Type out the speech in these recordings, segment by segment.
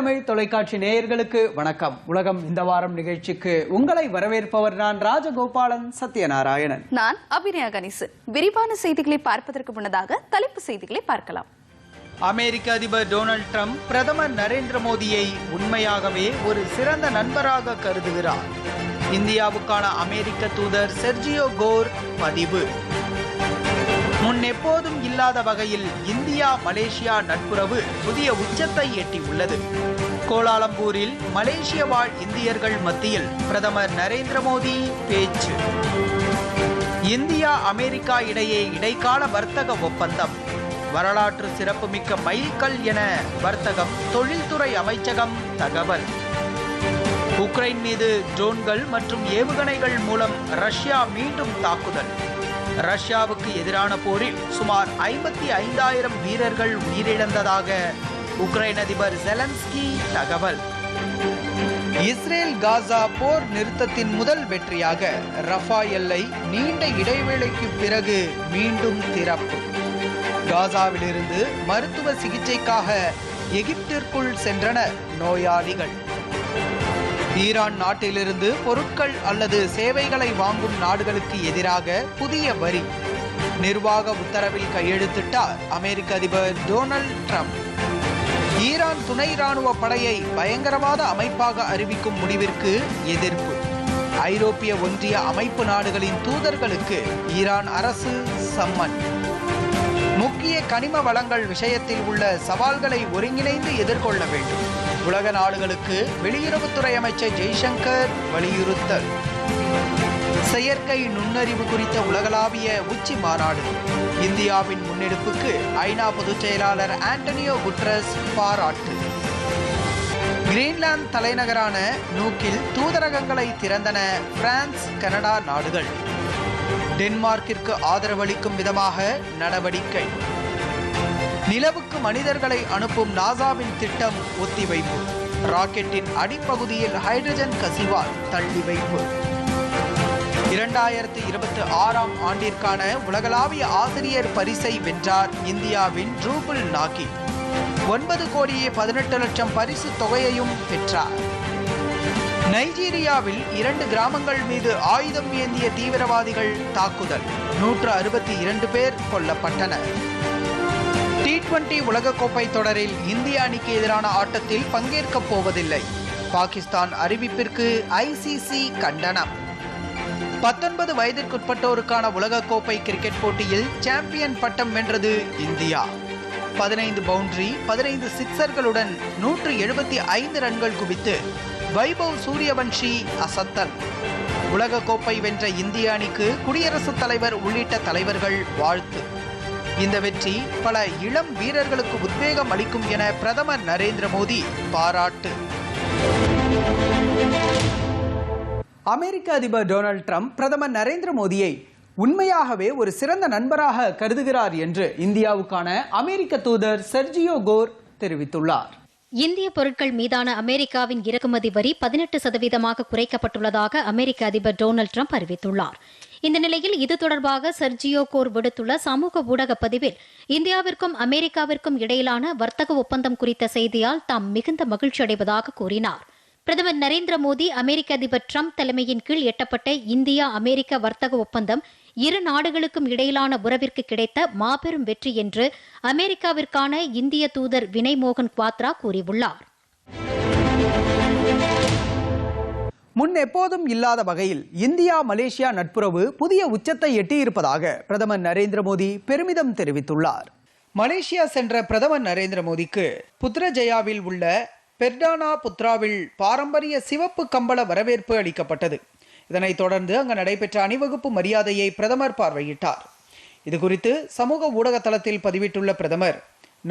தமிழ் தொலைக்காட்சி நேயர்களுக்கு வணக்கம். உலகம் இந்த வாரம் நிகழ்ச்சிக்கு உங்களை வரவேற்பவர் நான் ராஜகோபாலன் சத்யநாராயணன். நான் அபிநயா கணேசன் விரிவான செய்திகளை பார்ப்பதற்கு முன்னதாக தலைப்பு செய்திகளை பார்க்கலாம். அமெரிக்க அதிபர் டொனால்ட் ட்ரம்ப் பிரதமர் நரேந்திர மோடியை உண்மையாகவே ஒரு சிறந்த நண்பராக கருதுகிறார். இந்தியாவுக்கான அமெரிக்க தூதர் செர்ஜியோ கோர் பதிவு. முன் எப்போதும் இல்லாத வகையில் இந்தியா மலேசியா நட்புறவு புதிய உச்சத்தை எட்டியுள்ளது. கோலாலம்பூரில் மலேசிய வாழ் இந்தியர்கள் மத்தியில் பிரதமர் நரேந்திர மோடி பேச்சு. இந்தியா அமெரிக்கா இடையே இடைக்கால வர்த்தக ஒப்பந்தம். வரலாற்று சிறப்புமிக்க மைல்கல் என வர்த்தகம் தொழில்துறை அமைச்சகம் தகவல். உக்ரைன் மீது ட்ரோன்கள் மற்றும் ஏவுகணைகள் மூலம் ரஷ்யா மீண்டும் தாக்குதல். ரஷ்யாவுக்கு எதிரான போரில் சுமார் ஐம்பத்தி ஐந்தாயிரம் வீரர்கள் உயிரிழந்ததாக உக்ரைன் அதிபர் ஜெலன்ஸ்கி தகவல். இஸ்ரேல் காசா போர் நிறுத்தத்தின் முதல் வெற்றியாக ரஃபா எல்லை நீண்ட இடைவேளைக்கு பிறகு மீண்டும் திறப்பு. காசாவிலிருந்து மருத்துவ சிகிச்சைக்காக எகிப்திற்குள் சென்றனர் நோயாளிகள். ஈரான் நாட்டிலிருந்து பொருட்கள் அல்லது சேவைகளை வாங்கும் நாடுகளுக்கு எதிராக புதிய வரி. நிர்வாக உத்தரவில் கையெழுத்திட்டார் அமெரிக்க அதிபர் டொனால்ட் ட்ரம்ப். ஈரான் துணை ராணுவ படையை பயங்கரவாத அமைப்பாக அறிவிக்கும் முடிவிற்கு எதிர்ப்பு. ஐரோப்பிய ஒன்றிய அமைப்பு நாடுகளின் தூதர்களுக்கு ஈரான் அரசு சம்மன். முக்கிய கனிம வளங்கள் விஷயத்தில் உள்ள சவால்களை ஒருங்கிணைந்து எதிர்கொள்ள வேண்டும். உலக நாடுகளுக்கு வெளியுறவுத்துறை அமைச்சர் ஜெய்சங்கர் வலியுறுத்தல். செயற்கை நுண்ணறிவு குறித்த உலகளாவிய உச்சி மாநாடு. இந்தியாவின் முன்னெடுப்புக்கு ஐநா பொதுச் செயலாளர் ஆண்டனியோ குட்ரஸ் பாராட்டு. கிரீன்லாந்து தலைநகரான நூக்கில் தூதரகங்களை திறந்தன பிரான்ஸ் கனடா நாடுகள். டென்மார்க்கிற்கு ஆதரவளிக்கும் விதமாக நடவடிக்கை. நிலவுக்கு மனிதர்களை அனுப்பும் நாசாவின் திட்டம் ஒத்திவைப்பு ராக்கெட்டின் அடிப்பகுதியில் ஹைட்ரஜன் கசிவால் தள்ளி வைப்பு. இரண்டாயிரத்தி இருபத்தி ஆறாம் ஆண்டிற்கான உலகளாவிய ஆசிரியர் பரிசை வென்றார் இந்தியாவின் ரூபுல் நாகி ஒன்பது கோடியே பதினெட்டு லட்சம் பரிசு தொகையையும் பெற்றார். நைஜீரியாவில் இரண்டு கிராமங்கள் மீது ஆயுதம் ஏந்திய தீவிரவாதிகள் தாக்குதல். நூற்று அறுபத்தி இரண்டு பேர் கொல்லப்பட்டனர். டி டுவெண்டி உலகக்கோப்பை தொடரில் இந்திய அணிக்கு எதிரான ஆட்டத்தில் பங்கேற்கப் போவதில்லை. பாகிஸ்தான் அறிவிப்பிற்கு ஐசிசி கண்டனம். பத்தொன்பது வயதிற்குட்பட்டோருக்கான உலகக்கோப்பை கிரிக்கெட் போட்டியில் சாம்பியன் பட்டம் வென்றது இந்தியா. பதினைந்து பவுண்டரி பதினைந்து சிக்சர்களுடன் நூற்று எழுபத்தி ஐந்து ரன்கள் குவித்து வைபவ் சூரியவன்ஷி அசத்தல். உலகக்கோப்பை வென்ற இந்திய அணிக்கு குடியரசுத் தலைவர் உள்ளிட்ட தலைவர்கள் வாழ்த்து. இந்த வெற்றி பல இளம் வீரர்களுக்கு உத்வேகம் அளிக்கும் என பிரதமர் நரேந்திர மோடி பாராட்டு. அமெரிக்க அதிபர் டொனால்ட் ட்ரம்ப் பிரதமர் நரேந்திர மோடியை உண்மையாகவே ஒரு சிறந்த நண்பராக கருதுகிறார் என்று இந்தியாவுக்கான அமெரிக்க தூதர் செர்ஜியோ கோர் தெரிவித்துள்ளார். இந்திய பொருட்கள் மீதான அமெரிக்காவின் இறக்குமதி வரி பதினெட்டு சதவீதமாக குறைக்கப்பட்டுள்ளதாக அமெரிக்க அதிபர் டொனால்டு ட்ரம்ப் அறிவித்துள்ளார். இந்த நிலையில் இது தொடர்பாக சர்ஜியோ கோர் விடுத்துள்ள சமூக ஊடக பதிவில் இந்தியாவிற்கும் அமெரிக்காவிற்கும் இடையிலான வர்த்தக ஒப்பந்தம் குறித்த செய்தியால் தாம் மிகுந்த மகிழ்ச்சி அடைவதாக கூறினார். பிரதமர் நரேந்திர மோடி அமெரிக்க அதிபர் ட்ரம்ப் தலைமையின் கீழ் எட்டப்பட்ட இந்தியா அமெரிக்க வர்த்தக ஒப்பந்தம் இரு நாடுகளுக்கும் இடையிலான உறவிற்கு கிடைத்த மாபெரும் வெற்றி என்று அமெரிக்காவிற்கான இந்திய தூதர் வினய் மோகன் குவாத்ரா கூறியுள்ளார். முன் எப்போதும் இல்லாத வகையில் இந்தியா மலேசியா நட்புறவு புதிய உச்சத்தை எட்டியிருப்பதாக பிரதமர் நரேந்திர மோடி பெருமிதம் தெரிவித்துள்ளார். மலேசியா சென்ற பிரதமர் நரேந்திர மோடிக்கு புத்ரஜயாவில் உள்ள பெர்டானா புத்ராவில் பாரம்பரிய சிவப்பு கம்பள வரவேற்பு அளிக்கப்பட்டது. இதனைத் தொடர்ந்து அங்கு நடைபெற்ற அணிவகுப்பு மரியாதையை பிரதமர் பார்வையிட்டார். இது குறித்து சமூக ஊடக தளத்தில் பதிவிட்டுள்ள பிரதமர்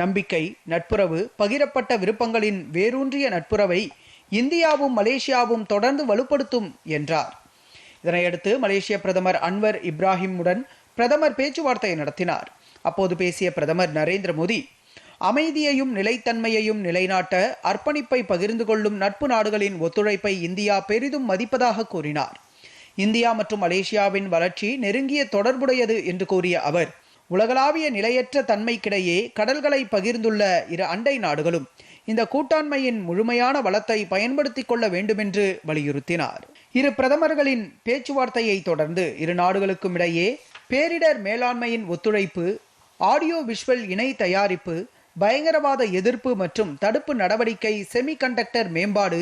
நம்பிக்கை நட்புறவு பகிரப்பட்ட விருப்பங்களின் வேரூன்றிய நட்புறவை இந்தியாவும் மலேசியாவும் தொடர்ந்து வலுப்படுத்தும் என்றார். இதனையடுத்து மலேசிய பிரதமர் அன்வர் இப்ராஹிமுடன் பிரதமர் பேச்சுவார்த்தை நடத்தினார். அப்போது பேசிய பிரதமர் நரேந்திர மோடி அமைதியையும் நிலைத்தன்மையையும் நிலைநாட்ட அர்ப்பணிப்பை பகிர்ந்து கொள்ளும் நட்பு நாடுகளின் ஒத்துழைப்பை இந்தியா பெரிதும் மதிப்பதாக கூறினார். இந்தியா மற்றும் மலேசியாவின் வளர்ச்சி நெருங்கிய தொடர்புடையது என்று கூறிய அவர் உலகளாவிய நிலையற்ற தன்மைக்கிடையே கடல்களை பகிர்ந்துள்ள இரு அண்டை நாடுகளும் இந்த கூட்டாண்மையின் முழுமையான வளத்தை பயன்படுத்திக் கொள்ள வேண்டுமென்று வலியுறுத்தினார். இரு பிரதமர்களின் பேச்சுவார்த்தையை தொடர்ந்து இரு நாடுகளுக்கும் இடையே பேரிடர் மேலாண்மையின் ஒத்துழைப்பு ஆடியோ விஷுவல் இணை தயாரிப்பு பயங்கரவாத எதிர்ப்பு மற்றும் தடுப்பு நடவடிக்கை செமிகண்டக்டர் மேம்பாடு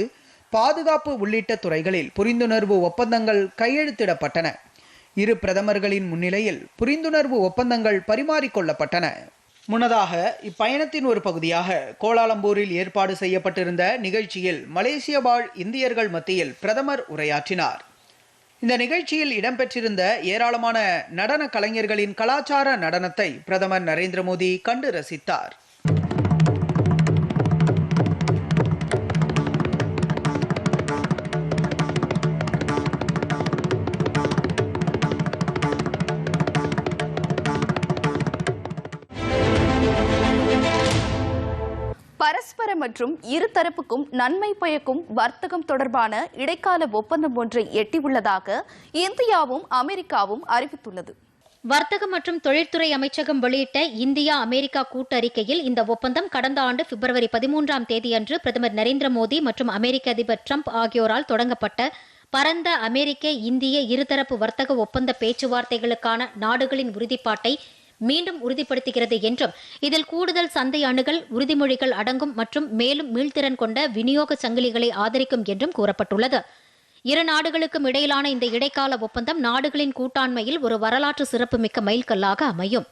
பாதுகாப்பு உள்ளிட்ட துறைகளில் புரிந்துணர்வு ஒப்பந்தங்கள் கையெழுத்திடப்பட்டன. இரு பிரதமர்களின் முன்னிலையில் புரிந்துணர்வு ஒப்பந்தங்கள் பரிமாறிக்கொள்ளப்பட்டன முன்னதாக இப்பயணத்தின் ஒரு பகுதியாக கோலாலம்பூரில் ஏற்பாடு செய்யப்பட்டிருந்த நிகழ்ச்சியில் மலேசிய வாழ் இந்தியர்கள் மத்தியில் பிரதமர் உரையாற்றினார். இந்த நிகழ்ச்சியில் இடம்பெற்றிருந்த ஏராளமான நடன கலைஞர்களின் கலாச்சார நடனத்தை பிரதமர் நரேந்திர மோடி கண்டு ரசித்தார். பரஸ்பர மற்றும் இருதரப்புக்கும் நன்மை பயக்கும் வர்த்தகம் தொடர்பான இடைக்கால ஒப்பந்தம் ஒன்றை எட்டியுள்ளதாக இந்தியாவும் அமெரிக்காவும் அறிவித்துள்ளது. வர்த்தக மற்றும் தொழில்துறை அமைச்சகம் வெளியிட்ட இந்தியா அமெரிக்கா கூட்டறிக்கையில் இந்த ஒப்பந்தம் கடந்த ஆண்டு பிப்ரவரி பதிமூன்றாம் தேதியன்று பிரதமர் நரேந்திர மோடி மற்றும் அமெரிக்க அதிபர் டிரம்ப் ஆகியோரால் தொடங்கப்பட்ட பரந்த அமெரிக்க இந்திய இருதரப்பு வர்த்தக ஒப்பந்த பேச்சுவார்த்தைகளுக்கான நாடுகளின் உறுதிப்பாட்டை மீண்டும் உறுதிப்படுத்துகிறது என்றும் இதில் கூடுதல் சந்தை அணுகல் உறுதிமொழிகள் அடங்கும் மற்றும் மேலும் மீள்திறன் கொண்ட விநியோக சங்கிலிகளை ஆதரிக்கும் என்றும் கூறப்பட்டுள்ளது. இரு நாடுகளுக்கும் இடையிலான இந்த இடைக்கால ஒப்பந்தம் நாடுகளின் கூட்டாண்மையில் ஒரு வரலாற்று சிறப்புமிக்க மைல்கல்லாக அமையும்.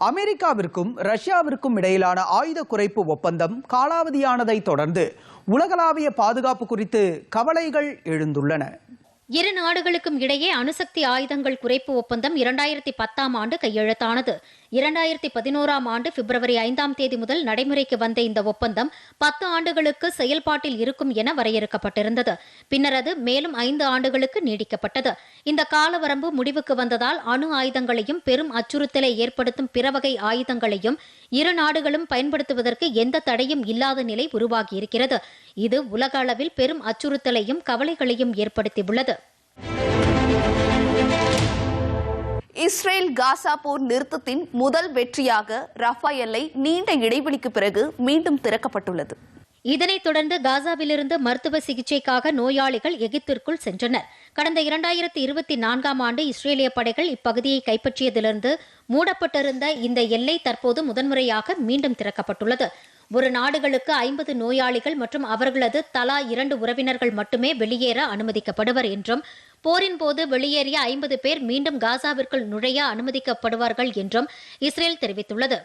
அமெரிக்காவிற்கும் ரஷ்யாவிற்கும் இடையிலான ஆயுத குறைப்பு ஒப்பந்தம் காலாவதியானதை தொடர்ந்து உலகளாவிய பாதுகாப்பு குறித்து கவலைகள் எழுந்துள்ளன. இரு நாடுகளுக்கும் இடையே அணுசக்தி ஆயுதங்கள் குறைப்பு ஒப்பந்தம் இரண்டாயிரத்தி பத்தாம் ஆண்டு கையெழுத்தானது. இரண்டாயிரத்தி பதினோராம் ஆண்டு பிப்ரவரி ஐந்தாம் தேதி முதல் நடைமுறைக்கு வந்த இந்த ஒப்பந்தம் பத்து ஆண்டுகளுக்கு செயல்பாட்டில் இருக்கும் என வரையறுக்கப்பட்டிருந்தது. பின்னர் அது மேலும் ஐந்து ஆண்டுகளுக்கு நீடிக்கப்பட்டது. இந்த காலவரம்பு முடிவுக்கு வந்ததால் அணு ஆயுதங்களையும் பெரும் அச்சுறுத்தலை ஏற்படுத்தும் பிற வகை ஆயுதங்களையும் இரு நாடுகளும் பயன்படுத்துவதற்கு எந்த தடையும் இல்லாத நிலை உருவாகியிருக்கிறது. இது உலக அளவில் பெரும் அச்சுறுத்தலையும் கவலைகளையும் ஏற்படுத்தியுள்ளது. இஸ்ரேல் காசா போர் நிறுத்தத்தின் முதல் வெற்றியாக ரஃபா எல்லை நீண்ட இடைவெளிக்கு பிறகு மீண்டும் திறக்கப்பட்டுள்ளது. இதனைத் தொடர்ந்து காசாவிலிருந்து மருத்துவ சிகிச்சைக்காக நோயாளிகள் எகிப்திற்குள் சென்றனர். கடந்த இரண்டாயிரத்தி இருபத்தி நான்காம் ஆண்டு இஸ்ரேலிய படைகள் இப்பகுதியை கைப்பற்றியதிலிருந்து மூடப்பட்டிருந்த இந்த எல்லை தற்போது முதன்முறையாக மீண்டும் திறக்கப்பட்டுள்ளது. ஒரு நாடுகளுக்கு ஐம்பது நோயாளிகள் மற்றும் அவர்களது தலா இரண்டு உறவினர்கள் மட்டுமே வெளியேற அனுமதிக்கப்படுவர் என்றும் போரின் போது வெளியேறிய ஐம்பது பேர் மீண்டும் காசாவிற்குள் நுழைய அனுமதிக்கப்படுவார்கள் என்றும் இஸ்ரேல் தெரிவித்துள்ளது.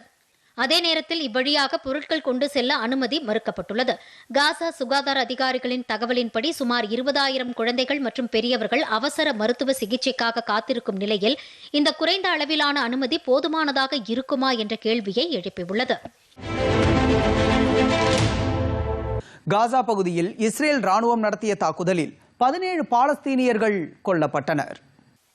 அதே நேரத்தில் இவ்வழியாக பொருட்கள் கொண்டு செல்ல அனுமதி மறுக்கப்பட்டுள்ளது. காசா சுகாதார அதிகாரிகளின் தகவலின்படி சுமார் இருபதாயிரம் குழந்தைகள் மற்றும் பெரியவர்கள் அவசர மருத்துவ சிகிச்சைக்காக காத்திருக்கும் நிலையில் இந்த குறைந்த அளவிலான அனுமதி போதுமானதாக இருக்குமா என்ற கேள்வியை எழுப்பியுள்ளது. காசா பகுதியில் இஸ்ரேல் ராணுவம் நடத்திய தாக்குதலில் பதினேழு பாலஸ்தீனியர்கள் கொல்லப்பட்டனர்.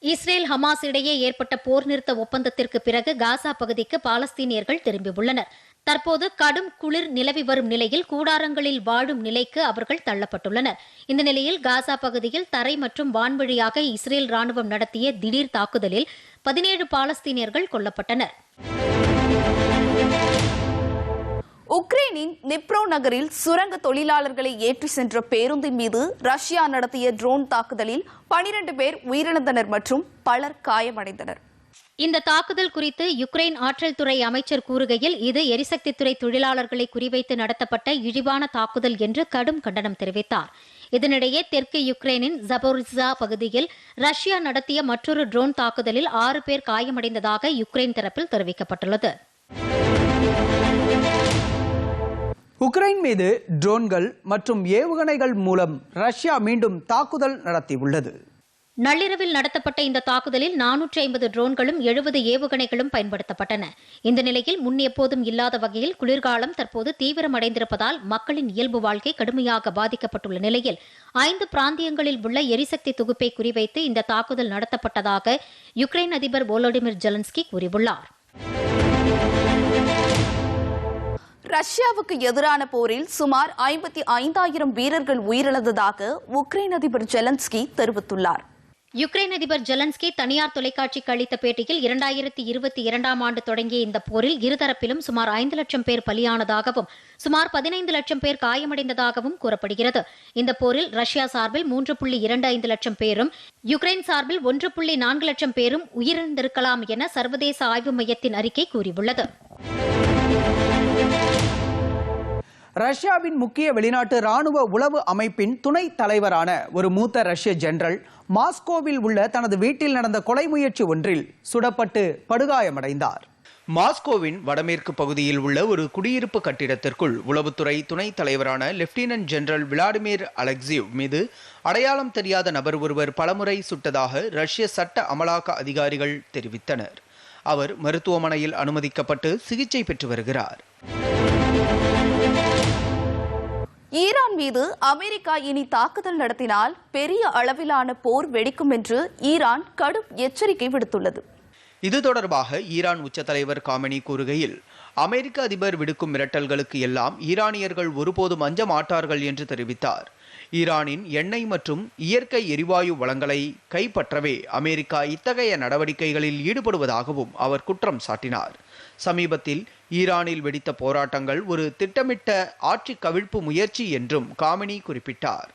இஸ்ரேல் ஹமாஸ் இடையே ஏற்பட்ட போர் நிறுத்த ஒப்பந்தத்திற்கு பிறகு காசா பகுதிக்கு பாலஸ்தீனியர்கள் திரும்பியுள்ளனர் தற்போது கடும் குளிர் நிலவி வரும் நிலையில் கூடாரங்களில் வாழும் நிலைக்கு அவர்கள் தள்ளப்பட்டுள்ளனர். இந்த நிலையில் காசா பகுதியில் தரை மற்றும் வான்வழியாக இஸ்ரேல் ராணுவம் நடத்திய திடீர் தாக்குதலில் பதினேழு பாலஸ்தீனியர்கள் கொல்லப்பட்டனர். உக்ரைனின் நிப்ரோ நகரில் சுரங்க தொழிலாளர்களை ஏற்றி சென்ற பேருந்தின் மீது ரஷ்யா நடத்திய ட்ரோன் தாக்குதலில் பனிரண்டு பேர் உயிரிழந்தனர் மற்றும் பலர் காயமடைந்தனர். இந்த தாக்குதல் குறித்து யுக்ரைன் ஆற்றல் துறை அமைச்சர் கூறுகையில் இது எரிசக்தித்துறை தொழிலாளர்களை குறிவைத்து நடத்தப்பட்ட இழிவான தாக்குதல் என்று கடும் கண்டனம் தெரிவித்தார். இதனிடையே தெற்கு யுக்ரைனின் ஜபோரிசா பகுதியில் ரஷ்யா நடத்திய மற்றொரு ட்ரோன் தாக்குதலில் ஆறு பேர் காயமடைந்ததாக யுக்ரைன் தரப்பில் தெரிவிக்கப்பட்டுள்ளது. உக்ரைன் மீது ட்ரோன்கள் மற்றும் ஏவுகணைகள் மூலம் ரஷ்யா மீண்டும் தாக்குதல் நடத்தியுள்ளது. நள்ளிரவில் நடத்தப்பட்ட இந்த தாக்குதலில் நானூற்றி ஐம்பது ட்ரோன்களும் எழுபது ஏவுகணைகளும் பயன்படுத்தப்பட்டன. இந்த நிலையில் முன் எப்போதும் இல்லாத வகையில் குளிர்காலம் தற்போது தீவிரமடைந்திருப்பதால் மக்களின் இயல்பு வாழ்க்கை கடுமையாக பாதிக்கப்பட்டுள்ள நிலையில் ஐந்து பிராந்தியங்களில் உள்ள எரிசக்தி தொகுப்பை குறிவைத்து இந்த தாக்குதல் நடத்தப்பட்டதாக யுக்ரைன் அதிபர் வோலோடிமிர் ஜெலன்ஸ்கி கூறியுள்ளார். ரஷ்யாவுக்கு எதிரான போரில் சுமார் ஐம்பத்தி ஐந்தாயிரம் வீரர்கள் உயிரிழந்ததாக உக்ரைன் அதிபர் ஜெலன்ஸ்கி தெரிவித்துள்ளார். யுக்ரைன் அதிபர் ஜெலன்ஸ்கி தனியார் தொலைக்காட்சிக்கு அளித்த பேட்டியில் இரண்டாயிரத்தி இருபத்தி இரண்டாம் ஆண்டு தொடங்கிய இந்த போரில் இருதரப்பிலும் சுமார் ஐந்து லட்சம் பேர் பலியானதாகவும் சுமார் பதினைந்து லட்சம் பேர் காயமடைந்ததாகவும் கூறப்படுகிறது. இந்த போரில் ரஷ்யா சார்பில் மூன்று புள்ளி இரண்டு ஐந்து லட்சம் பேரும் யுக்ரைன் சார்பில் ஒன்று புள்ளி நான்கு லட்சம் பேரும் உயிரிழந்திருக்கலாம் என சர்வதேச ஆய்வு மையத்தின் அறிக்கை கூறியுள்ளது. ரஷ்யாவின் முக்கிய வெளிநாட்டு ராணுவ உளவு அமைப்பின் துணைத் தலைவரான ஒரு மூத்த ரஷ்ய ஜெனரல் மாஸ்கோவில் உள்ள தனது வீட்டில் நடந்த கொலை முயற்சி ஒன்றில் சுடப்பட்டு படுகாயமடைந்தார். மாஸ்கோவின் வடமேற்கு பகுதியில் உள்ள ஒரு குடியிருப்பு கட்டிடத்திற்குள் உளவுத்துறை துணைத் தலைவரான லெப்டினன்ட் ஜெனரல் விளாடிமிர் அலெக்சிவ் மீது அடையாளம் தெரியாத நபர் ஒருவர் பலமுறை சுட்டதாக ரஷ்ய சட்ட அமலாக்க அதிகாரிகள் தெரிவித்தனர். அவர் மருத்துவமனையில் அனுமதிக்கப்பட்டு சிகிச்சை பெற்று வருகிறார். ஈரான் மீது அமெரிக்கா இனி தாக்குதல் நடத்தினால் பெரிய அளவிலான போர் வெடிக்கும் என்று ஈரான் கடும் எச்சரிக்கை விடுத்துள்ளது. இது தொடர்பாக ஈரான் உச்ச தலைவர் காமெனி கூறுகையில் அமெரிக்க அதிபர் விடுக்கும் மிரட்டல்களுக்கு எல்லாம் ஈரானியர்கள் ஒருபோதும் அஞ்ச மாட்டார்கள் என்று தெரிவித்தார். ஈரானின் எண்ணெய் மற்றும் இயற்கை எரிவாயு வளங்களை கைப்பற்றவே அமெரிக்கா இத்தகைய நடவடிக்கைகளில் ஈடுபடுவதாகவும் அவர் குற்றம் சாட்டினார். சமீபத்தில் ஈரானில் வெடித்த போராட்டங்கள் ஒரு திட்டமிட்ட ஆட்சி கவிழ்ப்பு முயற்சி என்றும் காமினி குறிப்பிட்டார்.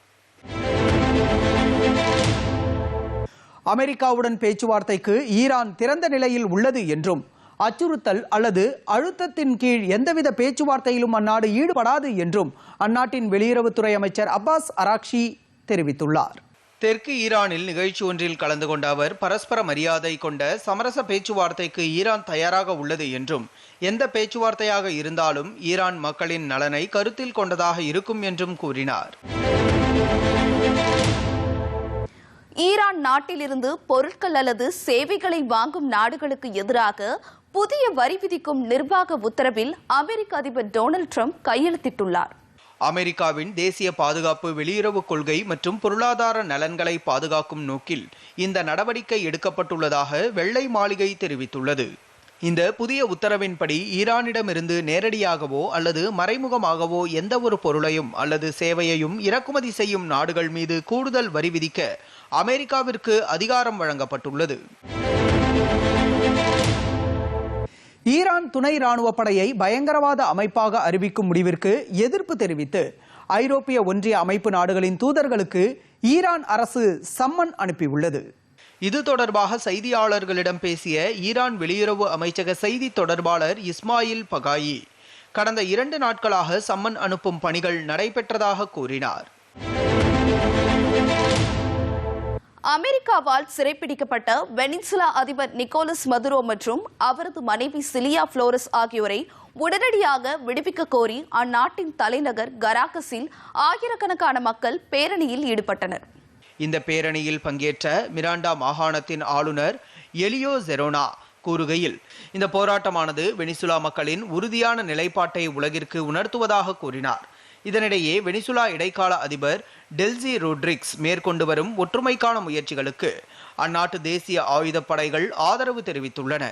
அமெரிக்காவுடன் பேச்சுவார்த்தைக்கு ஈரான் திறந்த நிலையில் உள்ளது என்றும் அச்சுறுத்தல் அல்லது அழுத்தத்தின் கீழ் எந்தவித பேச்சுவார்த்தையிலும் அந்நாடு ஈடுபடாது என்றும் அந்நாட்டின் வெளியுறவுத்துறை அமைச்சர் அப்பாஸ் அராக்ஷி தெரிவித்துள்ளார். தெற்கு ஈரானில் நிகழ்ச்சி ஒன்றில் கலந்து கொண்ட அவர் பரஸ்பர மரியாதை கொண்ட சமரச பேச்சுவார்த்தைக்கு ஈரான் தயாராக உள்ளது என்றும் எந்த பேச்சுவார்த்தையாக இருந்தாலும் ஈரான் மக்களின் நலனை கருத்தில் கொண்டதாக இருக்கும் என்றும் கூறினார். ஈரான் நாட்டிலிருந்து பொருட்கள் அல்லது சேவைகளை வாங்கும் நாடுகளுக்கு எதிராக புதிய வரி விதிக்கும் நிர்வாக உத்தரவில் அமெரிக்க அதிபர் டொனால்ட் ட்ரம்ப் கையெழுத்திட்டுள்ளார். அமெரிக்காவின் தேசிய பாதுகாப்பு வெளியுறவு கொள்கை மற்றும் பொருளாதார நலன்களை பாதுகாக்கும் நோக்கில் இந்த நடவடிக்கை எடுக்கப்பட்டுள்ளதாக வெள்ளை மாளிகை தெரிவித்துள்ளது. இந்த புதிய உத்தரவின்படி ஈரானிடமிருந்து நேரடியாகவோ அல்லது மறைமுகமாகவோ எந்த ஒரு பொருளையும் அல்லது சேவையையும் இறக்குமதி செய்யும் நாடுகள் மீது கூடுதல் வரி விதிக்க அமெரிக்காவிற்கு அதிகாரம் வழங்கப்பட்டுள்ளது. ஈரான் துணை ராணுவ படையை பயங்கரவாத அமைப்பாக அறிவிக்கும் முடிவிற்கு எதிர்ப்பு தெரிவித்து ஐரோப்பிய ஒன்றிய அமைப்பு நாடுகளின் தூதர்களுக்கு ஈரான் அரசு சம்மன் அனுப்பியுள்ளது. இது தொடர்பாக செய்தியாளர்களிடம் பேசிய ஈரான் வெளியுறவு அமைச்சக செய்தி தொடர்பாளர் இஸ்மாயில் பகாயி கடந்த இரண்டு நாட்களாக சம்மன் அனுப்பும் பணிகள் நடைபெற்றதாக கூறினார். அமெரிக்காவால் சிறைப்பிடிக்கப்பட்ட வெனிசுலா அதிபர் நிக்கோலஸ் மதுரோ மற்றும் அவரது மனைவி சிலியா புளோரஸ் ஆகியோரை உடனடியாக விடுவிக்க கோரி அந்நாட்டின் தலைநகர் கராகஸில் ஆயிரக்கணக்கான மக்கள் பேரணியில் ஈடுபட்டனர். இந்த பேரணியில் பங்கேற்ற மிராண்டா மாகாணத்தின் ஆளுநர் எலியோ ஜெரோனா கூறுகையில் இந்த போராட்டமானது வெனிசுலா மக்களின் உறுதியான நிலைப்பாட்டை உலகிற்கு உணர்த்துவதாக கூறினார். இதனிடையே வெனிசுலா இடைக்கால அதிபர் டெல்சி ரோட்ரிக்ஸ் மேற்கொண்டு வரும் ஒற்றுமைக்கான முயற்சிகளுக்கு அந்நாட்டு தேசிய ஆயுதப்படைகள் ஆதரவு தெரிவித்துள்ளன.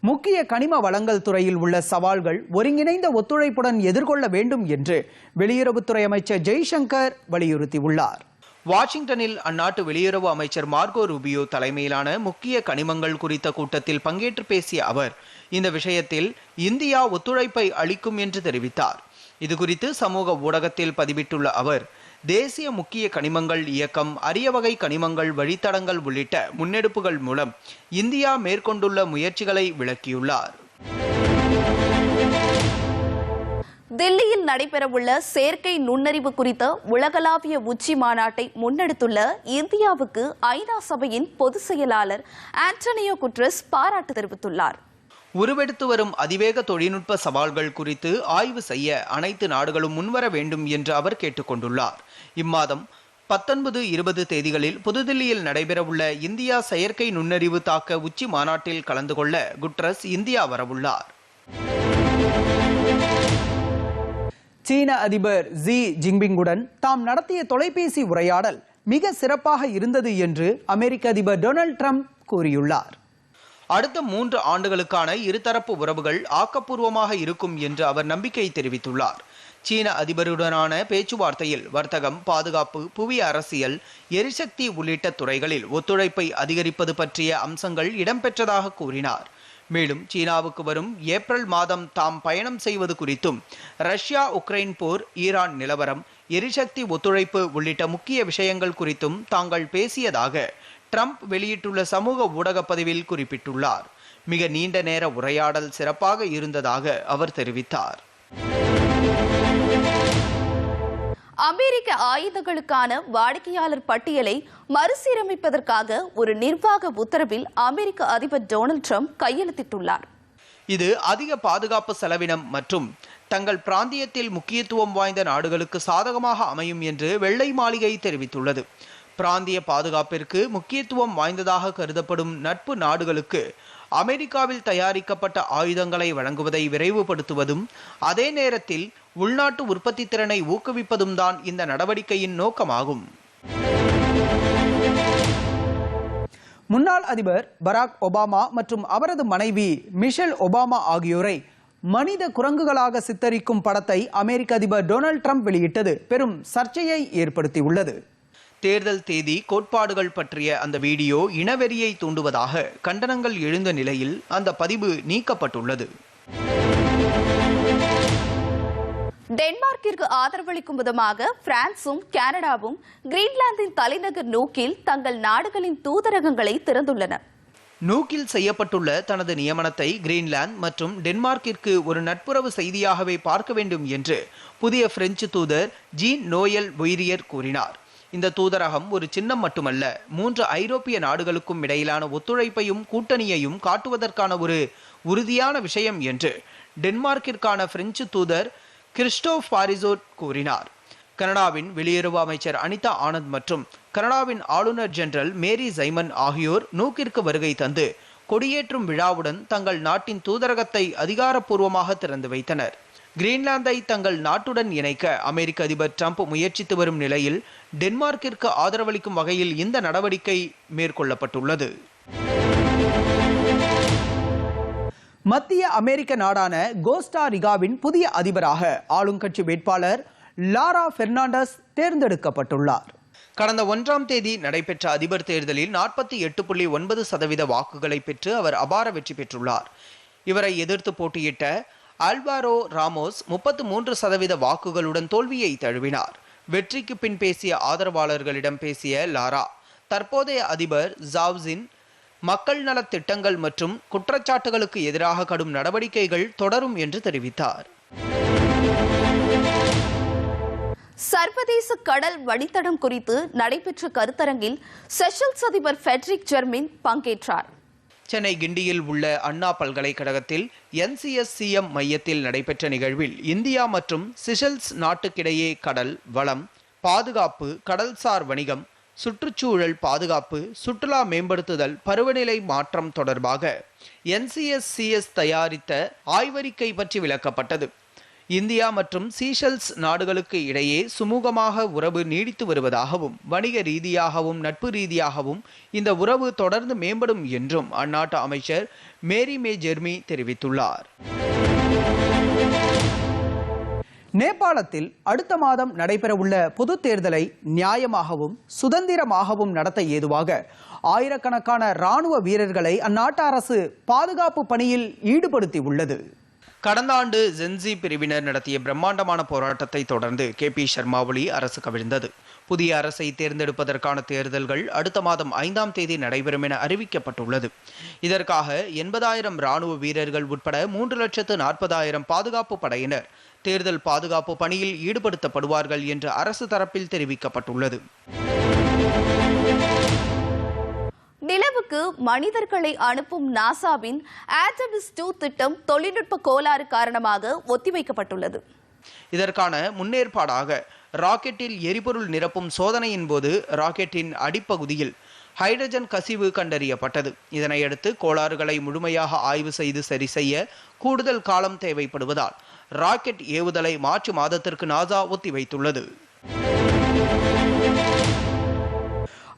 முக்கிய கனிம வளங்கள் துறையில் உள்ள சவால்கள் ஒருங்கிணைந்த ஒத்துழைப்புடன் எதிர்கொள்ள வேண்டும் என்று வெளியுறவுத்துறை அமைச்சர் ஜெய்சங்கர் வலியுறுத்தியுள்ளார். வாஷிங்டனில் அந்நாட்டு வெளியுறவு அமைச்சர் மார்கோ ரூபியோ தலைமையிலான முக்கிய கனிமங்கள் குறித்த கூட்டத்தில் பங்கேற்று பேசிய அவர் இந்த விஷயத்தில் இந்தியா ஒத்துழைப்பை அளிக்கும் என்று தெரிவித்தார். இதுகுறித்து சமூக ஊடகத்தில் பதிவிட்டுள்ள அவர் தேசிய முக்கிய கனிமங்கள் இயக்கம் அரிய வகை கனிமங்கள் வழித்தடங்கள் உள்ளிட்ட முன்னெடுப்புகள் மூலம் இந்தியா மேற்கொண்டுள்ள முயற்சிகளை விளக்கியுள்ளார். தில்லியில் நடைபெறவுள்ள செயற்கை நுண்ணறிவு குறித்த உலகளாவிய உச்சி மாநாட்டை முன்னெடுத்துள்ள இந்தியாவுக்கு ஐநா சபையின் பொதுச் செயலாளர் ஆண்டனியோ குட்ரஸ் பாராட்டு தெரிவித்துள்ளார். உருவெடுத்து வரும் அதிவேக தொழில்நுட்ப சவால்கள் குறித்து ஆய்வு செய்ய அனைத்து நாடுகளும் முன்வர வேண்டும் என்று அவர் கேட்டுக்கொண்டுள்ளார். இம்மாதம் பத்தொன்பது இருபது தேதிகளில் புதுதில்லியில் நடைபெறவுள்ள இந்தியா செயற்கை நுண்ணறிவு தாக்க உச்சி மாநாட்டில் கலந்து கொள்ள குட்ரஸ் இந்தியா வரவுள்ளார். சீன அதிபர் ஜி ஜின்பிங்குடன் தாம் நடத்திய தொலைபேசி உரையாடல் மிக சிறப்பாக இருந்தது என்று அமெரிக்க அதிபர் டொனால்ட் ட்ரம்ப் கூறியுள்ளார். அடுத்த மூன்று ஆண்டுகளுக்கான இருதரப்பு உறவுகள் ஆக்கப்பூர்வமாக இருக்கும் என்று அவர் நம்பிக்கை தெரிவித்துள்ளார். சீன அதிபருடனான பேச்சுவார்த்தையில் வர்த்தகம் பாதுகாப்பு புவி அரசியல் எரிசக்தி உள்ளிட்ட துறைகளில் ஒத்துழைப்பை அதிகரிப்பது பற்றிய அம்சங்கள் இடம்பெற்றதாக கூறினார். மேலும் சீனாவுக்கு வரும் ஏப்ரல் மாதம் தாம் பயணம் செய்வது குறித்தும் ரஷ்யா உக்ரைன் போர் ஈரான் நிலவரம் எரிசக்தி ஒத்துழைப்பு உள்ளிட்ட முக்கிய விஷயங்கள் குறித்தும் தாங்கள் பேசியதாக ட்ரம்ப் வெளியிட்டுள்ள சமூக ஊடக பதிவில் குறிப்பிட்டுள்ளார். மிக நீண்ட நேர உரையாடல் சிறப்பாக இருந்ததாக அவர் தெரிவித்தார். அமெரிக்க ஆயுதங்களுக்கான வாடிக்கையாளர் பட்டியலை மறுசீரமைப்பதற்காக ஒரு நிர்வாக உத்தரவில் அமெரிக்க அதிபர் டொனால்ட் ட்ரம்ப் கையெழுத்திட்டுள்ளார். இது அதிக பாதுகாப்பு செலவினம் மற்றும் தங்கள் பிராந்தியத்தில் முக்கியத்துவம் வாய்ந்த நாடுகளுக்கு சாதகமாக அமையும் என்று வெள்ளை மாளிகை தெரிவித்துள்ளது. பிராந்திய பாதுகாப்பிற்கு முக்கியத்துவம் வாய்ந்ததாக கருதப்படும் நட்பு நாடுகளுக்கு அமெரிக்காவில் தயாரிக்கப்பட்ட ஆயுதங்களை வழங்குவதை விரைவுபடுத்துவதும் அதே நேரத்தில் உள்நாட்டு உற்பத்தி திறனை ஊக்குவிப்பதும் தான் இந்த நடவடிக்கையின் நோக்கமாகும். முன்னாள் அதிபர் பராக் ஒபாமா மற்றும் அவரது மனைவி மிஷெல் ஒபாமா ஆகியோரை மனித குரங்குகளாக சித்தரிக்கும் படத்தை அமெரிக்க அதிபர் டொனால்ட் ட்ரம்ப் வெளியிட்டது. பெரும் சர்ச்சையை ஏற்படுத்தியுள்ளது. தேர்தல் தேதி கோட்பாடுகள் பற்றிய அந்த வீடியோ இனவெறியை தூண்டுவதாக கண்டனங்கள் எழுந்த நிலையில் அந்த பதிவு நீக்கப்பட்டுள்ளது. டென்மார்க்கிற்கு ஆதரவளிக்கும் விதமாக பிரான்சும் கனடாவும் கிரீன்லாந்தின் தலைநகர் நோக்கில் தங்கள் நாடுகளின் தூதரகங்களை திறந்துள்ளன. நூக்கில் செய்யப்பட்டுள்ள தனது நியமனத்தை கிரீன்லாந்து மற்றும் டென்மார்க்கிற்கு ஒரு நட்புறவு செய்தியாகவே பார்க்க வேண்டும் என்று புதிய பிரெஞ்சு தூதர் ஜீன் நோயல் ஒய்ரியர் கூறினார். இந்த தூதரகம் ஒரு சின்னம் மட்டுமல்ல மூன்று ஐரோப்பிய நாடுகளுக்கும் இடையிலான ஒத்துழைப்பையும் கூட்டணியையும் காட்டுவதற்கான ஒரு உறுதியான விஷயம் என்று டென்மார்க்கிற்கான பிரெஞ்சு தூதர் கிறிஸ்டோப் பாரிசோட் கூறினார். கனடாவின் வெளியுறவு அமைச்சர் அனிதா ஆனந்த் மற்றும் கனடாவின் ஆளுநர் ஜெனரல் மேரி ஜைமன் ஆகியோர் நூக்கிற்கு வருகை தந்து கொடியேற்றும் விழாவுடன் தங்கள் நாட்டின் தூதரகத்தை அதிகாரப்பூர்வமாக திறந்து வைத்தனர். கிரீன்லாந்தை தங்கள் நாட்டுடன் இணைக்க அமெரிக்க அதிபர் டிரம்ப் முயற்சித்து வரும் நிலையில் டென்மார்க்கிற்கு ஆதரவளிக்கும் வகையில் இந்த நடவடிக்கை மேற்கொள்ளப்பட்டுள்ளது. மத்திய அமெரிக்க நாடான கோஸ்டா ரிகாவின் புதிய அதிபராக ஆளுங்கட்சி வேட்பாளர் லாரா பெர்னாண்டஸ் தேர்ந்தெடுக்கப்பட்டுள்ளார். கடந்த ஒன்றாம் தேதி நடைபெற்ற அதிபர் தேர்தலில் நாற்பத்தி எட்டு புள்ளி ஒன்பது சதவீத வாக்குகளை பெற்று அவர் அபார வெற்றி பெற்றுள்ளார். இவரை எதிர்த்து போட்டியிட்ட அல்வாரோ ராமோஸ் முப்பத்து மூன்று சதவீத வாக்குகளுடன் தோல்வியை தழுவினார். வெற்றிக்கு பின் பேசிய ஆதரவாளர்களிடம் பேசிய லாரா தற்போதைய அதிபர் ஜாவ்ஸின் மக்கள் நலத் திட்டங்கள் மற்றும் குற்றச்சாட்டுகளுக்கு எதிராக கடும் நடவடிக்கைகள் தொடரும் என்று தெரிவித்தார். சர்வதேச கடல் வழித்தடம் குறித்து நடைபெற்ற கருத்தரங்கில் செஷல்ஸ் அதிபர் ஃபெட்ரிக் ஜெர்மின் பங்கேற்றார். சென்னை கிண்டியில் உள்ள அண்ணா பல்கலைக்கழகத்தில் என்சிஎஸ்சிஎம் மையத்தில் நடைபெற்ற நிகழ்வில் இந்தியா மற்றும் சிஷல்ஸ் நாட்டுக்கிடையே கடல் வளம் பாதுகாப்பு கடல்சார் வணிகம் சுற்றுச்சூழல் பாதுகாப்பு சுற்றுலா மேம்படுத்துதல் பருவநிலை மாற்றம் தொடர்பாக என்சிஎஸ்சிஎஸ் தயாரித்த ஆய்வறிக்கை பற்றி விளக்கப்பட்டது. இந்தியா மற்றும் சீஷல்ஸ் நாடுகளுக்கு இடையே சுமூகமாக உறவு நீடித்து வருவதாகவும் வணிக ரீதியாகவும் நட்பு ரீதியாகவும் இந்த உறவு தொடர்ந்து மேம்படும் என்றும் அந்நாட்டு அமைச்சர் மேரி மே ஜெர்மி தெரிவித்துள்ளார். நேபாளத்தில் அடுத்த மாதம் நடைபெறவுள்ள பொது தேர்தலை நியாயமாகவும் சுதந்திரமாகவும் நடத்த ஏதுவாக ஆயிரக்கணக்கான ராணுவ வீரர்களை அந்நாட்டு அரசு பாதுகாப்பு பணியில் ஈடுபடுத்தி உள்ளது கடந்த ஆண்டு ஜென்சி பிரிவினர் நடத்திய பிரம்மாண்டமான போராட்டத்தை தொடர்ந்து கே பி சர்மா ஒலி அரசு கவிழ்ந்தது. புதிய அரசை தேர்ந்தெடுப்பதற்கான தேர்தல்கள் அடுத்த மாதம் ஐந்தாம் தேதி நடைபெறும் என அறிவிக்கப்பட்டுள்ளது. இதற்காக எண்பதாயிரம் ராணுவ வீரர்கள் உட்பட மூன்று லட்சத்து நாற்பதாயிரம் பாதுகாப்பு படையினர் தேர்தல் பாதுகாப்பு பணியில் ஈடுபடுத்தப்படுவார்கள் என்று அரசு தரப்பில் தெரிவிக்கப்பட்டுள்ளது. நிலவுக்கு மனிதர்களை அனுப்பும் நாசாவின் ஆட்டமிஸ் டூ திட்டம் தொழில்நுட்ப கோளாறு காரணமாக ஒத்திவைக்கப்பட்டுள்ளது. இதற்கான முன்னேற்பாடாக ராக்கெட்டில் எரிபொருள் நிரப்பும் சோதனையின் போது ராக்கெட்டின் அடிப்பகுதியில் ஹைட்ரஜன் கசிவு கண்டறியப்பட்டது. இதனையடுத்து கோளாறுகளை முழுமையாக ஆய்வு செய்து சரி செய்ய கூடுதல் காலம் தேவைப்படுவதால் ராக்கெட் ஏவுதலை மார்ச் மாதத்திற்கு நாசா ஒத்திவைத்துள்ளது.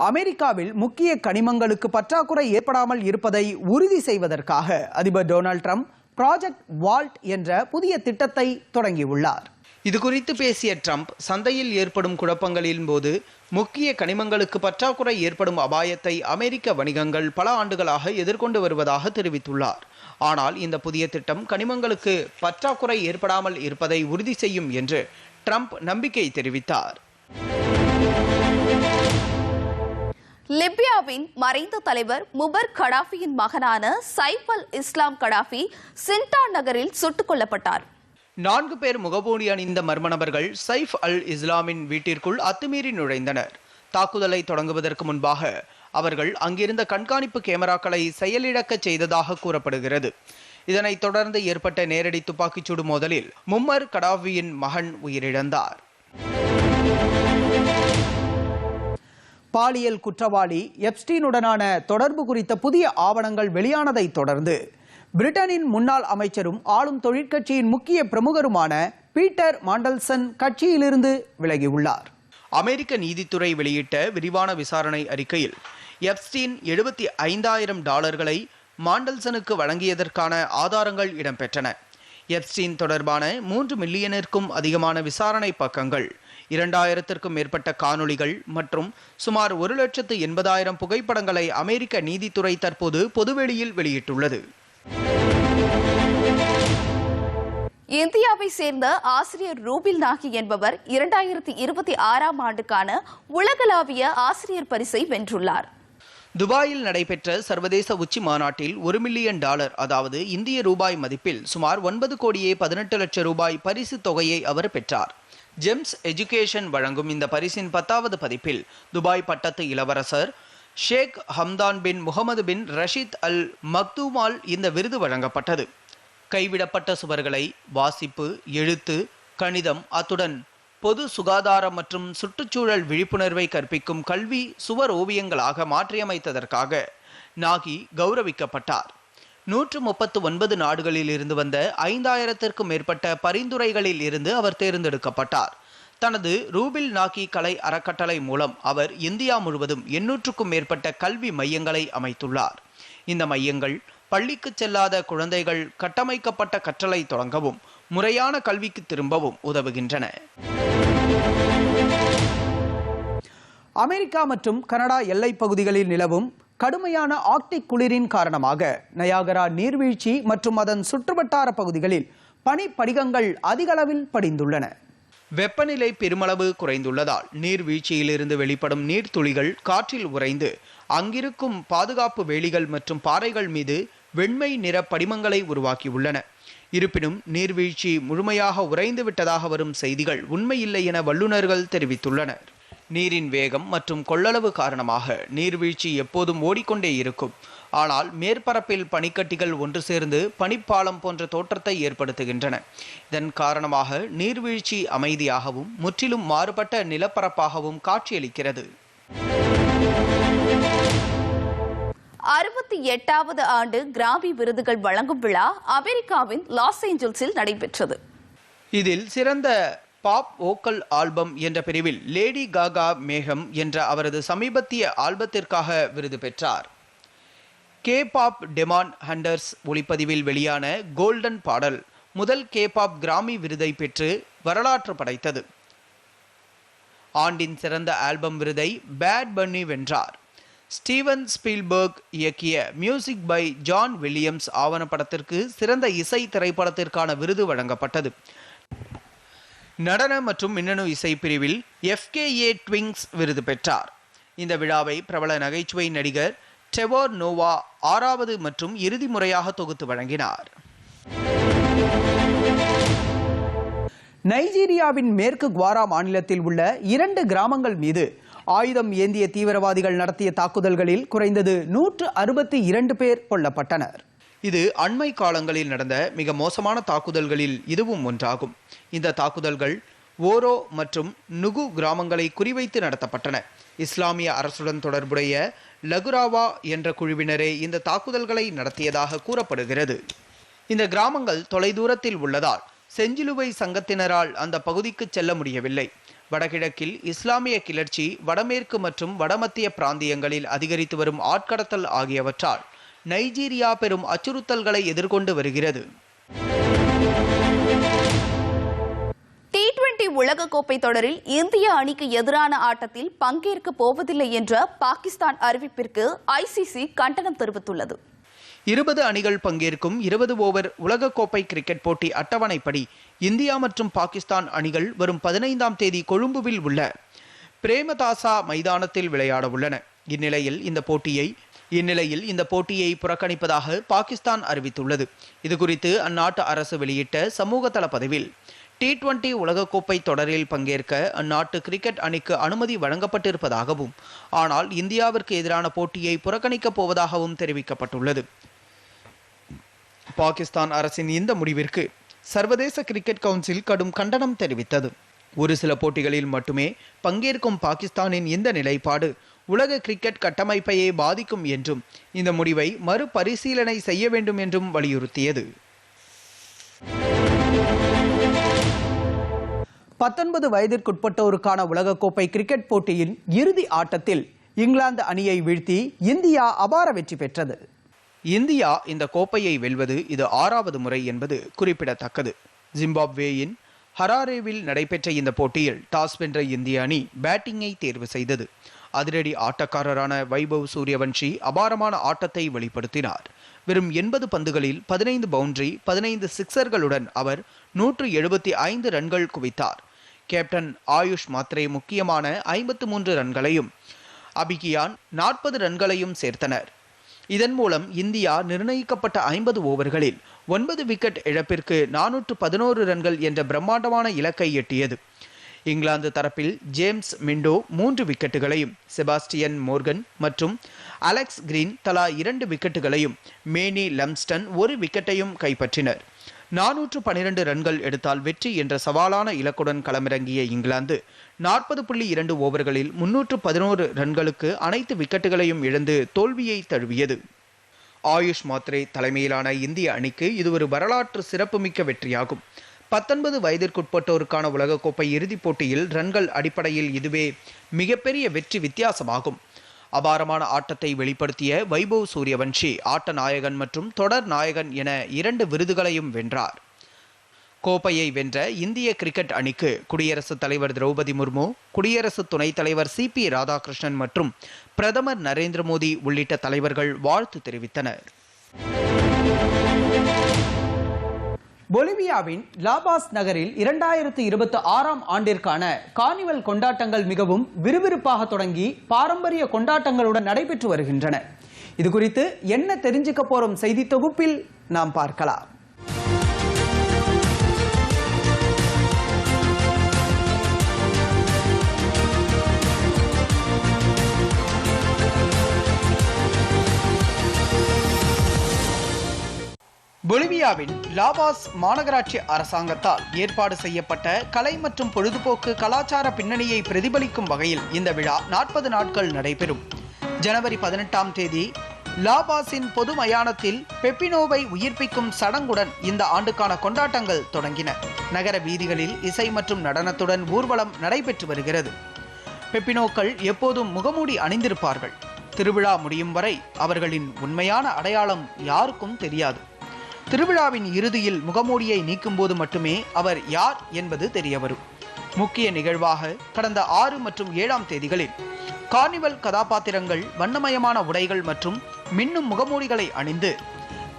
அமெரிக்காவில் முக்கிய கனிமங்களுக்கு பற்றாக்குறை ஏற்படாமல் இருப்பதை உறுதி செய்வதற்காக அதிபர் டொனால்ட் ட்ரம்ப் ப்ராஜெக்ட் வால்ட் என்ற புதிய திட்டத்தை தொடங்கியுள்ளார். இது குறித்து பேசிய ட்ரம்ப் சந்தையில் ஏற்படும் குழப்பங்களின் போது முக்கிய கனிமங்களுக்கு பற்றாக்குறை ஏற்படும் அபாயத்தை அமெரிக்க வணிகங்கள் பல ஆண்டுகளாக எதிர்கொண்டு வருவதாக தெரிவித்துள்ளார். ஆனால் இந்த புதிய திட்டம் கனிமங்களுக்கு பற்றாக்குறை ஏற்படாமல் இருப்பதை உறுதி செய்யும் என்று ட்ரம்ப் நம்பிக்கை தெரிவித்தார். லிபியாவின் மறைந்த தலைவர் முபர் கடாஃபியின் மகனான சைஃபல் இஸ்லாம் கடாஃபி சின்டா நகரில் சுட்டுக் கொல்லப்பட்டார். நான்கு பேர் முகமூடி அணிந்த மர்ம நபர்கள் சைஃப் அல் இஸ்லாமின் வீட்டிற்குள் அத்துமீறி நுழைந்தனர். தாக்குதலை தொடங்குவதற்கு முன்பாக அவர்கள் அங்கிருந்த கண்காணிப்பு கேமராக்களை செயலிழக்கச் செய்ததாக கூறப்படுகிறது. இதனைத் தொடர்ந்து ஏற்பட்ட நேரடி துப்பாக்கிச்சூடு மோதலில் மும்மர் கடாஃபியின் மகன் உயிரிழந்தார். பாலியல் குற்றவாளி எப்ஸ்டீனுடனான தொடர்பு குறித்த புதிய ஆவணங்கள் வெளியானதை தொடர்ந்து பிரிட்டனின் முன்னாள் அமைச்சரும் ஆளும் தொழிற்கட்சியின் முக்கிய பிரமுகருமான பீட்டர் மாண்டல்சன் கட்சியிலிருந்து விலகியுள்ளார். அமெரிக்க நீதித்துறை வெளியிட்ட விரிவான விசாரணை அறிக்கையில் எப்ஸ்டீன் எழுபத்தி ஐந்தாயிரம் டாலர்களை மாண்டல்சனுக்கு வழங்கியதற்கான ஆதாரங்கள் இடம்பெற்றன. எப்ஸ்டீன் தொடர்பான மூன்று மில்லியனிற்கும் அதிகமான விசாரணை பக்கங்கள் இரண்டாயிரத்திற்கும் மேற்பட்ட காணொளிகள் மற்றும் சுமார் ஒரு லட்சத்து எண்பதாயிரம் புகைப்படங்களை அமெரிக்க நீதித்துறை தற்போது பொதுவெளியில் வெளியிட்டுள்ளது. இந்தியாவை சேர்ந்த ஆசிரியர் ரூபில் நாகி என்பவர் இரண்டாயிரத்தி இருபத்தி ஆறாம் ஆண்டுக்கான உலகளாவிய ஆசிரியர் பரிசை வென்றுள்ளார். துபாயில் நடைபெற்ற சர்வதேச உச்சி மாநாட்டில் ஒரு மில்லியன் டாலர் அதாவது இந்திய ரூபாய் மதிப்பில் சுமார் ஒன்பது கோடியே பதினெட்டு லட்சம் ரூபாய் பரிசு தொகையை அவர் பெற்றார். ஜெம்ஸ் எஜுகேஷன் வழங்கும் இந்த பரிசின் பத்தாவது பதிப்பில் துபாய் பட்டத்து இளவரசர் ஷேக் ஹம்தான் பின் முகமது பின் ரஷீத் அல் மக்தூமால் இந்த விருது வழங்கப்பட்டது. கைவிடப்பட்ட சுவர்களை வாசிப்பு எழுத்து கணிதம் அத்துடன் பொது சுகாதாரம் மற்றும் சுற்றுச்சூழல் விழிப்புணர்வை கற்பிக்கும் கல்வி சுவர் ஓவியங்களாக மாற்றியமைத்ததற்காக நாகி கௌரவிக்கப்பட்டார். நூற்று முப்பத்து ஒன்பது நாடுகளில் இருந்து வந்த ஐந்தாயிரத்திற்கும் மேற்பட்ட பரிந்துரைகளில் இருந்து அவர் தேர்ந்தெடுக்கப்பட்டார். தனது ரூபில் நாக்கி கலை அறக்கட்டளை மூலம் அவர் இந்தியா முழுவதும் எண்ணூற்றுக்கும் மேற்பட்ட கல்வி மையங்களை அமைத்துள்ளார். இந்த மையங்கள் பள்ளிக்கு செல்லாத குழந்தைகள் கட்டமைக்கப்பட்ட கற்றலை தொடங்கவும் முறையான கல்விக்கு திரும்பவும் உதவுகின்றன. அமெரிக்கா மற்றும் கனடா எல்லைப் பகுதிகளில் நிலவும் கடுமையான ஆர்க்டிக் குளிரின் காரணமாக நயாகரா நீர்வீழ்ச்சி மற்றும் அதன் சுற்றுவட்டார பகுதிகளில் பனிப்படிகங்கள் அதிக அளவில் படிந்துள்ளன. வெப்பநிலை பெருமளவு குறைந்துள்ளதால் நீர்வீழ்ச்சியிலிருந்து வெளிப்படும் நீர்த்துளிகள் காற்றில் உறைந்து அங்கிருக்கும் பாதுகாப்பு வேலிகள் மற்றும் பாறைகள் மீது வெண்மை நிற படிமங்களை உருவாக்கியுள்ளன. இருப்பினும் நீர்வீழ்ச்சி முழுமையாக உறைந்து விட்டதாக வரும் செய்திகள் உண்மையில்லை என வல்லுநர்கள் தெரிவித்துள்ளனர். நீரின் வேகம் மற்றும் கொள்ளளவு காரணமாக நீர்வீழ்ச்சி எப்போதும் ஓடிக்கொண்டே இருக்கும். ஆனால் மேற்பரப்பில் பனிக்கட்டிகள் ஒன்று சேர்ந்து பனிப்பாலம் போன்ற தோற்றத்தை ஏற்படுத்துகின்றன. இதன் காரணமாக நீர்வீழ்ச்சி அமைதியாகவும் முற்றிலும் மாறுபட்ட நிலப்பரப்பாகவும் காட்சியளிக்கிறது. அறுபத்தி எட்டாவது ஆண்டு கிராமி விருதுகள் வழங்கும் விழா அமெரிக்காவின் லாஸ் ஏஞ்சல்ஸில் நடைபெற்றது. இதில் சிறந்த பாப் வோக்கல் ஆல்பம் என்ற பிரிவில் லேடி காகா மேகம் என்ற அவரது சமீபத்திய ஆல்பத்திற்காக விருது பெற்றார். கே பாப் டெமான் ஹண்டர்ஸ் ஒளிப்பதிவில் வெளியான கோல்டன் பாடல் முதல் கே பாப் கிராமி விருதை பெற்று வரலாற்று படைத்தது. ஆண்டின் சிறந்த ஆல்பம் விருதை பேட் பன்னி வென்றார். ஸ்டீவன் ஸ்பீல்பர்க் இயக்கிய மியூசிக் பை ஜான் வில்லியம்ஸ் ஆவணப்படத்திற்கு சிறந்த இசை திரைப்படத்திற்கான விருது வழங்கப்பட்டது. நடன மற்றும் மின்னணு இசை பிரிவில் எஃப்கேஏ ட்விங்ஸ் விருது பெற்றார். இந்த விழாவை பிரபல நகைச்சுவை நடிகர் டெவோர் நோவா ஆறாவது மற்றும் இறுதி முறையாக தொகுத்து வழங்கினார். நைஜீரியாவின் மேற்கு குவாரா மாநிலத்தில் உள்ள இரண்டு கிராமங்கள் மீது ஆயுதம் ஏந்திய தீவிரவாதிகள் நடத்திய தாக்குதல்களில் குறைந்தது நூற்று அறுபத்தி இரண்டு பேர் கொல்லப்பட்டனர். இது அண்மை காலங்களில் நடந்த மிக மோசமான தாக்குதல்களில் இதுவும் ஒன்றாகும். இந்த தாக்குதல்கள் ஓரோ மற்றும் நுகு கிராமங்களை குறிவைத்து நடத்தப்பட்டன. இஸ்லாமிய அரசுடன் தொடர்புடைய லகுராவா என்ற குழுவினரே இந்த தாக்குதல்களை நடத்தியதாக கூறப்படுகிறது. இந்த கிராமங்கள் தொலைதூரத்தில் உள்ளதால் செஞ்சிலுவை சங்கத்தினரால் அந்த பகுதிக்கு செல்ல முடியவில்லை. வடகிழக்கில் இஸ்லாமிய கிளர்ச்சி வடமேற்கு மற்றும் வடமத்திய பிராந்தியங்களில் அதிகரித்து வரும் ஆட்கடத்தல் ஆகியவற்றால் நைஜீரியா பெரும் அச்சுறுத்தல்களை எதிர்கொண்டு வருகிறது. டி உலகக்கோப்பை தொடரில் இந்திய அணிக்கு எதிரான ஆட்டத்தில் பங்கேற்க போவதில்லை என்ற பாகிஸ்தான் அறிவிப்பிற்கு ஐசிசி கண்டனம் தெரிவித்துள்ளது. இருபது அணிகள் பங்கேற்கும் இருபது ஓவர் உலகக்கோப்பை கிரிக்கெட் போட்டி அட்டவணைப்படி இந்தியா மற்றும் பாகிஸ்தான் அணிகள் வரும் பதினைந்தாம் தேதி கொழும்புவில் உள்ள பிரேமதாசா மைதானத்தில் விளையாட உள்ளன இந்நிலையில் இந்த போட்டியை இந்நிலையில் இந்த போட்டியை புறக்கணிப்பதாக பாகிஸ்தான் அறிவித்துள்ளது. இதுகுறித்து அந்நாட்டு அரசு வெளியிட்ட சமூகதள பதிவில் டி டுவெண்டி உலகக்கோப்பை தொடரில் பங்கேற்க அந்நாட்டு கிரிக்கெட் அணிக்கு அனுமதி வழங்கப்பட்டிருப்பதாகவும் ஆனால் இந்தியாவிற்கு எதிரான போட்டியை புறக்கணிக்கப் போவதாகவும் தெரிவிக்கப்பட்டுள்ளது. பாகிஸ்தான் அரசின் இந்த முடிவிற்கு சர்வதேச கிரிக்கெட் கவுன்சில் கடும் கண்டனம் தெரிவித்தது. ஒரு சில போட்டிகளில் மட்டுமே பங்கேற்கும் பாகிஸ்தானின் இந்த நிலைப்பாடு உலக கிரிக்கெட் கட்டமைப்பையே பாதிக்கும் என்றும் இந்த முடிவை மறுபரிசீலனை செய்ய வேண்டும் என்றும் வலியுறுத்தியது. பத்தொன்பது வயதிற்குட்பட்டோருக்கான உலகக்கோப்பை கிரிக்கெட் போட்டியின் இறுதி ஆட்டத்தில் இங்கிலாந்து அணியை வீழ்த்தி இந்தியா அபார வெற்றி பெற்றது. இந்தியா இந்த கோப்பையை வெல்வது இது ஆறாவது முறை என்பது குறிப்பிடத்தக்கது. ஜிம்பாப்வேயின் ஹராரேவில் நடைபெற்ற இந்த போட்டியில் டாஸ் வென்ற இந்திய அணி பேட்டிங்கை தேர்வு செய்தது. அதிரடி ஆட்டக்காரரான வைபவ் சூரியவன்ஷி அபாரமான ஆட்டத்தை வெளிப்படுத்தினார். வெறும் எண்பது பந்துகளில் பதினைந்து பவுண்டரி பதினைந்து சிக்சர்களுடன் அவர் நூற்று எழுபத்தி ஐந்து ரன்கள் குவித்தார். கேப்டன் ஆயுஷ் மாத்ரே முக்கியமான ஐம்பத்து மூன்று ரன்களையும் அபிகியான் நாற்பது ரன்களையும் சேர்த்தனர். இதன் மூலம் இந்தியா நிர்ணயிக்கப்பட்ட ஐம்பது ஓவர்களில் ஒன்பது விக்கெட் இழப்பிற்கு நானூற்று பதினோரு ரன்கள் என்ற பிரம்மாண்டமான இலக்கை எட்டியது. இங்கிலாந்து தரப்பில் ஜேம்ஸ் மிண்டோ மூன்று விக்கெட்டுகளையும் செபாஸ்டியன் மோர்கன் மற்றும் அலெக்ஸ் கிரீன் தலா இரண்டு விக்கெட்டுகளையும் மேனி லம்ஸ்டன் ஒரு விக்கெட்டையும் கைப்பற்றினர். நானூற்று பனிரெண்டு ரன்கள் எடுத்தால் வெற்றி என்ற சவாலான இலக்குடன் களமிறங்கிய இங்கிலாந்து நாற்பது புள்ளி இரண்டு ஓவர்களில் முன்னூற்று பதினோரு ரன்களுக்கு அனைத்து விக்கெட்டுகளையும் இழந்து தோல்வியை தழுவியது. ஆயுஷ் மாத்ரே தலைமையிலான இந்திய அணிக்கு இது ஒரு வரலாற்று சிறப்புமிக்க வெற்றியாகும். பத்தொன்பது வயதிற்குட்பட்டோருக்கான உலகக்கோப்பை இறுதிப் போட்டியில் ரன்கள் அடிப்படையில் இதுவே மிகப்பெரிய வெற்றி வித்தியாசமாகும். அபாரமான ஆட்டத்தை வெளிப்படுத்திய வைபவ் சூரியவன்ஷி ஆட்ட நாயகன் மற்றும் தொடர் நாயகன் என இரண்டு விருதுகளையும் வென்றார். கோப்பையை வென்ற இந்திய கிரிக்கெட் அணிக்கு குடியரசுத் தலைவர் திரௌபதி முர்மு குடியரசு துணைத் தலைவர் சி பி ராதாகிருஷ்ணன் மற்றும் பிரதமர் நரேந்திர மோடி உள்ளிட்ட தலைவர்கள் வாழ்த்து தெரிவித்தனர். பொலிவியாவின் லாபாஸ் நகரில் இரண்டாயிரத்து இருபத்தி ஆறாம் ஆண்டிற்கான கார்னிவல் கொண்டாட்டங்கள் மிகவும் விறுவிறுப்பாக தொடங்கி பாரம்பரிய கொண்டாட்டங்களுடன் நடைபெற்று வருகின்றன. இது குறித்து என்ன தெரிஞ்சுக்க போறோம் செய்தி தொகுப்பில் நாம் பார்க்கலாம். பொலிவியாவின் லாபாஸ் மாநகராட்சி அரசாங்கத்தால் ஏற்பாடு செய்யப்பட்ட கலை மற்றும் பொழுதுபோக்கு கலாச்சார பின்னணியை பிரதிபலிக்கும் வகையில் இந்த விழா நாற்பது நாட்கள் நடைபெறும். ஜனவரி பதினெட்டாம் தேதி லாபாஸின் பொது மயானத்தில் பெப்பினோவை உயிர்ப்பிக்கும் சடங்குடன் இந்த ஆண்டுக்கான கொண்டாட்டங்கள் தொடங்கின. நகர வீதிகளில் இசை மற்றும் நடனத்துடன் ஊர்வலம் நடைபெற்று வருகிறது. பெப்பினோக்கள் எப்போதும் முகமூடி அணிந்திருப்பார்கள். திருவிழா முடியும் வரை அவர்களின் உண்மையான அடையாளம் யாருக்கும் தெரியாது. திருவிழாவின் இறுதியில் முகமூடியை நீக்கும்போது மட்டுமே அவர் யார் என்பது தெரியவரும். முக்கிய நிகழ்வாக கடந்த ஆறு மற்றும் ஏழாம் தேதிகளில் கார்னிவல் கதாபாத்திரங்கள் வண்ணமயமான உடைகள் மற்றும் மின்னும் முகமூடிகளை அணிந்து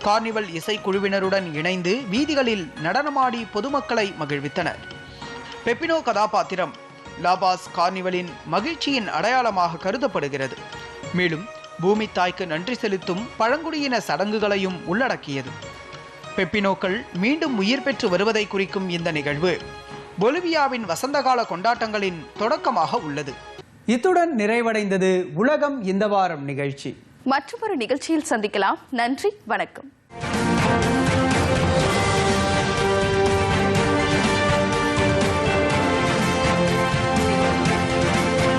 கார்னிவல் இசைக்குழுவினருடன் இணைந்து வீதிகளில் நடனமாடி பொதுமக்களை மகிழ்வித்தனர். பெப்பினோ கதாபாத்திரம் லாபாஸ் கார்னிவலின் மகிழ்ச்சியின் அடையாளமாக கருதப்படுகிறது. மேலும் பூமி தாய்க்கு நன்றி செலுத்தும் பழங்குடியின சடங்குகளையும் உள்ளடக்கியது. பெப்பினோக்கள் மீண்டும் உயிர் பெற்று வருவதை குறிக்கும் இந்த நிகழ்வு பொலிவியாவின் வசந்தகால கொண்டாட்டங்களின் தொடக்கமாக உள்ளது. இத்துடன் நிறைவடைந்தது உலகம் இந்த வாரம் நிகழ்ச்சி. மற்றொரு நிகழ்ச்சியில் சந்திக்கலாம். நன்றி வணக்கம்.